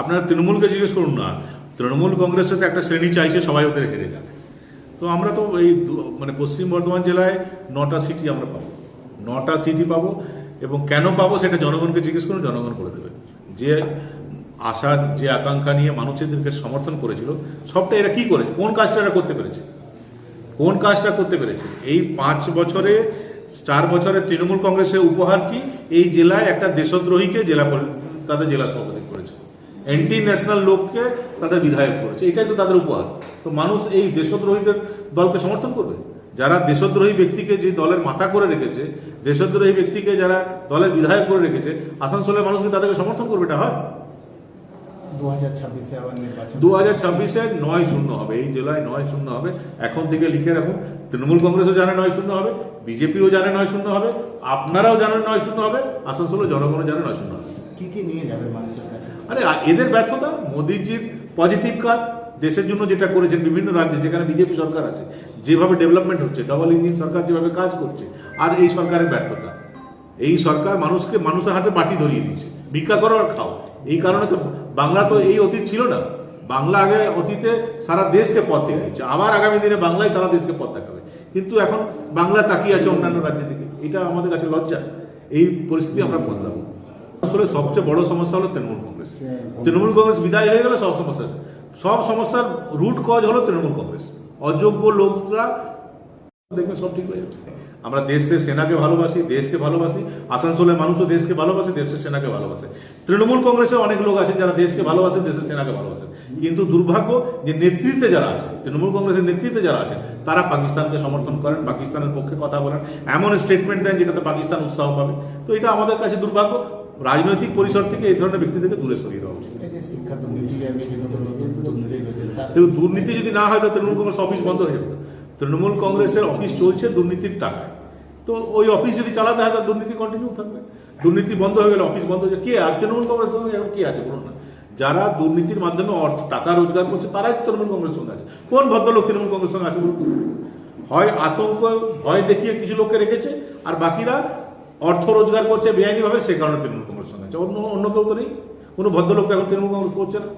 আপনারা তৃণমূলকে জিজ্ঞেস করুন না। তৃণমূল কংগ্রেসে তো একটা শ্রেণি চাইছে, সবাই ওদের হেরে যাক। তো আমরা তো এই মানে পশ্চিম বর্ধমান জেলায় নটা সিটি আমরা পাবো। নটা সিটি পাবো এবং কেন পাবো সেটা জনগণকে জিজ্ঞেস করুন, জনগণ করে দেবে। যে আশার যে আকাঙ্ক্ষা নিয়ে মানুষদেরকে সমর্থন করেছিল, সবটা এরা কি করেছে? কোন কাজটা এরা করতে পেরেছে? কোন কাজটা করতে পেরেছে? এই পাঁচ বছরে, চার বছরে তৃণমূল কংগ্রেসের উপহার কি? এই জেলায় একটা দেশদ্রোহীকে জেলা তাদের জেলা সভাপতি অ্যান্টি ন্যাশনাল লোককে তাদের বিধায়ক করেছে। এটাই তো তাদের উপহার। তো মানুষ এই দেশদ্রোহীদের দলকে সমর্থন করবে? যারা দেশদ্রোহী ব্যক্তিকে যে দলের মাথা করে রেখেছে, দেশদ্রোহী ব্যক্তিকে যারা দলের বিধায়ক করে রেখেছে, আসানসোলের মানুষকে তাদেরকে সমর্থন করবে? এটা হয়? দু হাজার ছাব্বিশে নয় শূন্য হবে এই জেলায় নয় শূন্য হবে। এখন থেকে লিখে রাখুন তৃণমূল কংগ্রেসও জানে নয় শূন্য হবে বিজেপিও জানে নয় শূন্য হবে আপনারাও জানেন নয় শূন্য হবে আসানসোলের জনগণও জানে নয় শূন্য হবে। কি কি নিয়ে যাবে মানুষের কাছে? আরে এদের ব্যর্থতা মোদিজির পজিটিভ কাজ দেশের জন্য যেটা করেছেন বিভিন্ন রাজ্যে যেখানে বিজেপি সরকার আছে যেভাবে ডেভেলপমেন্ট হচ্ছে ডবল ইঞ্জিন সরকার যেভাবে কাজ করছে আর এই সরকারের ব্যর্থতা। এই সরকার মানুষকে মানুষের হাতে বাটি ধরিয়ে দিয়েছে ভিক্ষা করো আর খাও এই কারণে তো বাংলা তো এই অতীত ছিল না। বাংলা আগে অতীতে সারা দেশকে পথ দেখাচ্ছে আবার আগামী দিনে বাংলায় সারা দেশকে পথ দেখাবে। কিন্তু এখন বাংলা তাকিয়ে আছে অন্যান্য রাজ্যের দিকে। এটা আমাদের কাছে লজ্জা। এই পরিস্থিতি আমরা বদলাবো। আসলে সবচেয়ে বড় সমস্যা হলো তৃণমূল কংগ্রেস। তৃণমূল কংগ্রেস বিদায় হয়ে গেলে সব সমস্যা সব সমস্যার রুট কজ হলো তৃণমূল কংগ্রেস। অযোগ্য লোকরা দেখবেন সব ঠিক হয়ে যাবে। আমরা দেশের সেনাকে ভালোবাসি দেশকে ভালোবাসি আসানসোলের মানুষও দেশকে ভালোবাসে দেশের সেনাকে ভালোবাসে। তৃণমূল কংগ্রেসে অনেক লোক আছেন যারা দেশকে ভালোবাসেন দেশের সেনাকে ভালোবাসেন কিন্তু দুর্ভাগ্য যে নেতৃত্বে যারা আছে তৃণমূল কংগ্রেসের নেতৃত্বে যারা আছেন তারা পাকিস্তানকে সমর্থন করেন পাকিস্তানের পক্ষে কথা বলেন এমন স্টেটমেন্ট দেন যেটাতে পাকিস্তান উৎসাহ পাবে। তো এটা আমাদের কাছে দুর্ভাগ্য। রাজনৈতিক পরিসর থেকে এই ধরনের ব্যক্তি থেকে দূরে সরিয়ে দেওয়া উচিত। দুর্নীতি যদি না হয় তো তৃণমূল কংগ্রেস অফিস বন্ধ হয়ে যেত তৃণমূল কংগ্রেসের অফিস চলছে দুর্নীতির টাকায়। তো ওই অফিস যদি চালাতে হয়, তাহলে দুর্নীতি কন্টিনিউ থাকবে। দুর্নীতি বন্ধ হয়ে গেলে অফিস বন্ধ হয়ে যাবে কে আর? তৃণমূল কংগ্রেসের সঙ্গে এখন কে আছে বলুন না। যারা দুর্নীতির মাধ্যমে অর্থ, টাকা রোজগার করছে, তারাই তৃণমূল কংগ্রেসের সঙ্গে আছে। কোন ভদ্রলোক তৃণমূল কংগ্রেসের সঙ্গে আছে বলুন? হয় আতঙ্ক, ভয় দেখিয়ে কিছু লোককে রেখেছে, আর বাকিরা অর্থ রোজগার করছে বেআইনিভাবে, সে কারণে তৃণমূল কংগ্রেসের সঙ্গে আছে। অন্য অন্য কেউ তো নেই। কোনো ভদ্রলোক এখন তৃণমূল কংগ্রেস করছে না।